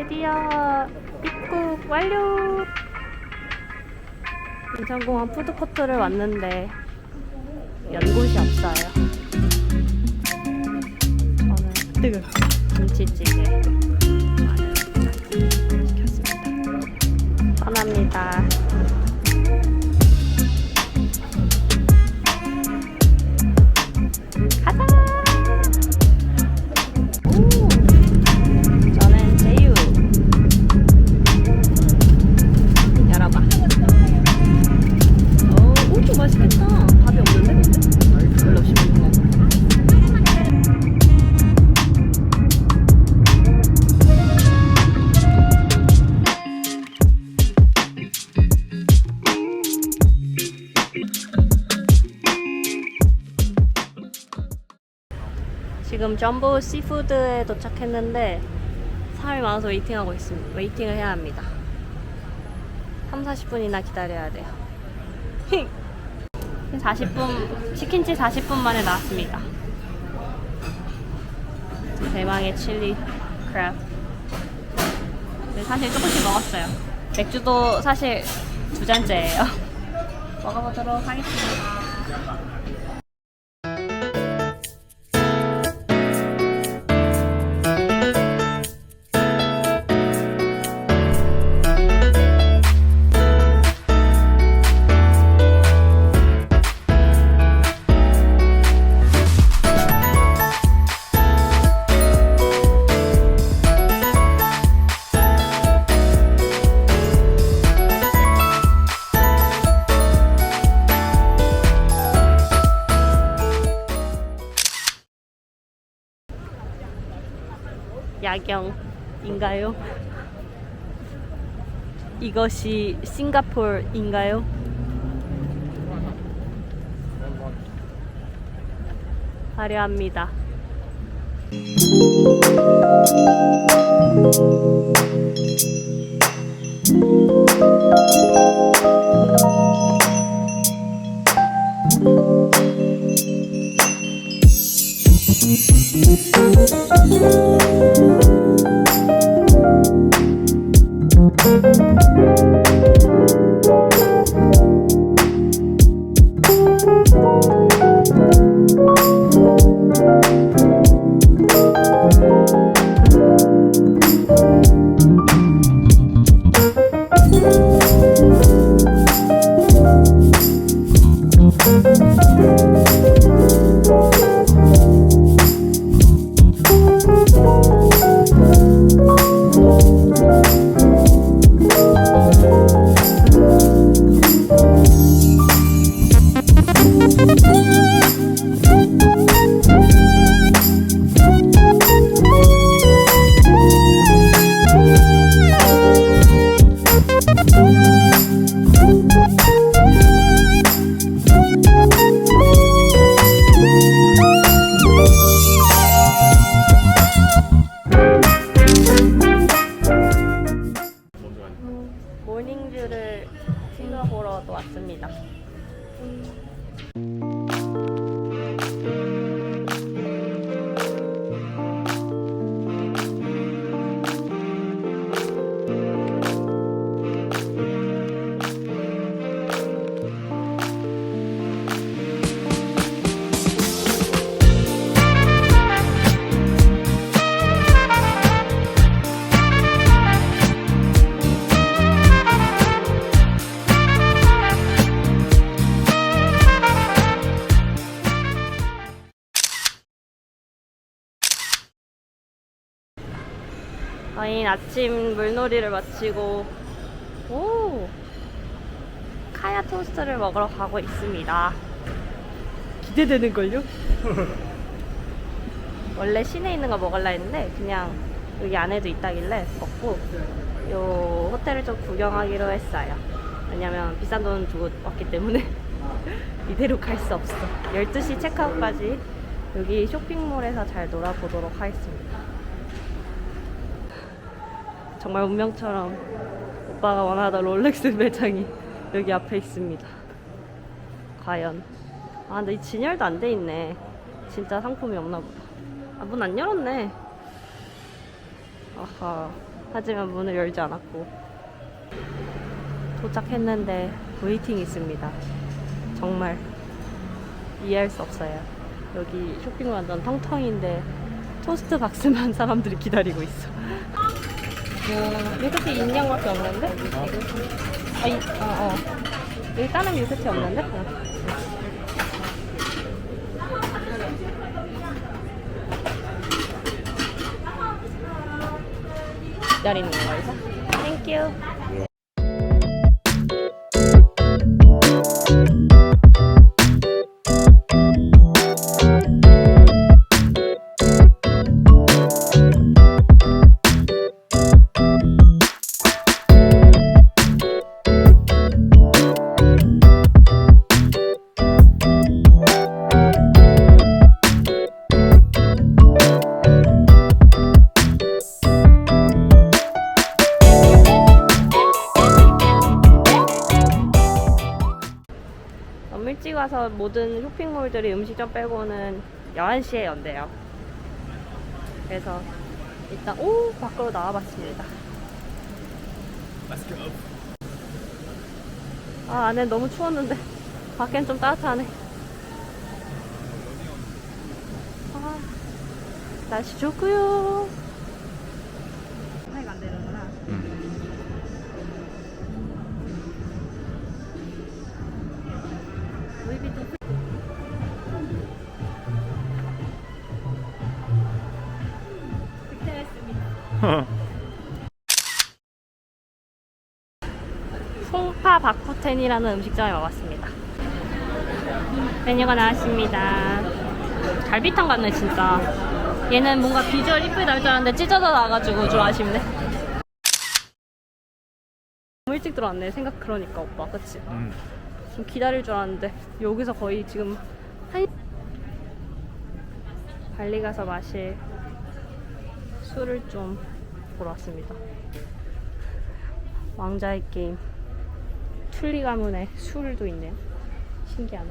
드디어 입국 완료! 인천공항 푸드코트를 왔는데 연곳이 없어요. 저는 뜨거 김치찌개 시켰습니다. 떠납니다. 지금 점보 시푸드에 도착했는데 사람이 많아서 웨이팅하고 있습니다. 웨이팅을 해야 합니다. 3, 40분이나 기다려야 돼요. 40분, 치킨집 40분 만에 나왔습니다. 대망의 칠리 크랩. 네, 사실 조금씩 먹었어요. 맥주도 사실 두 잔째예요. 먹어보도록 하겠습니다. 야경인가요? 이것이 싱가포르인가요? 화려합니다. 싱가포르로 또 왔습니다. 저희는 아침 물놀이를 마치고 오 카야 토스트를 먹으러 가고 있습니다. 기대되는걸요? 원래 시내에 있는 거 먹을라 했는데 그냥 여기 안에도 있다길래 먹고 요 호텔을 좀 구경하기로 했어요. 왜냐면 비싼 돈 주고 왔기 때문에 이대로 갈 수 없어. 12시 체크아웃까지 여기 쇼핑몰에서 잘 놀아보도록 하겠습니다. 정말 운명처럼 오빠가 원하던 롤렉스 매장이 여기 앞에 있습니다. 과연. 아, 근데 이 진열도 안 돼 있네. 진짜 상품이 없나 보다. 아, 문 안 열었네. 아하. 하지만 문을 열지 않았고 도착했는데 웨이팅이 있습니다. 정말 이해할 수 없어요. 여기 쇼핑몰 완전 텅텅인데 토스트 박스만 사람들이 기다리고 있어. 밀크티 인형밖에 없는데? 아, 이, 어, 어. 여기 다른 밀크티 없는데? 어. 기다리는 거에서? 땡큐. 와서 모든 쇼핑몰들이 음식점 빼고는 11시에 연대요. 그래서 일단 오 밖으로 나와봤습니다. 아 안에 너무 추웠는데 밖엔 좀 따뜻하네. 아 날씨 좋고요. 사이가 안 되는구나. 송파 바쿠텐이라는 음식점에 와봤습니다. 메뉴가 나왔습니다. 갈비탕 같네 진짜. 얘는 뭔가 비주얼 이쁘게 나올 줄 알았는데 찢어져 나와가지고 좀 아쉽네. 너무 일찍 들어왔네 생각 그러니까 오빠 그치? 음. 좀 기다릴 줄 알았는데 여기서 거의 지금 한 발리 가서 마실 술을 좀 보러 왔습니다. 왕자의 게임 툴리 가문에 술도 있네요. 신기하네.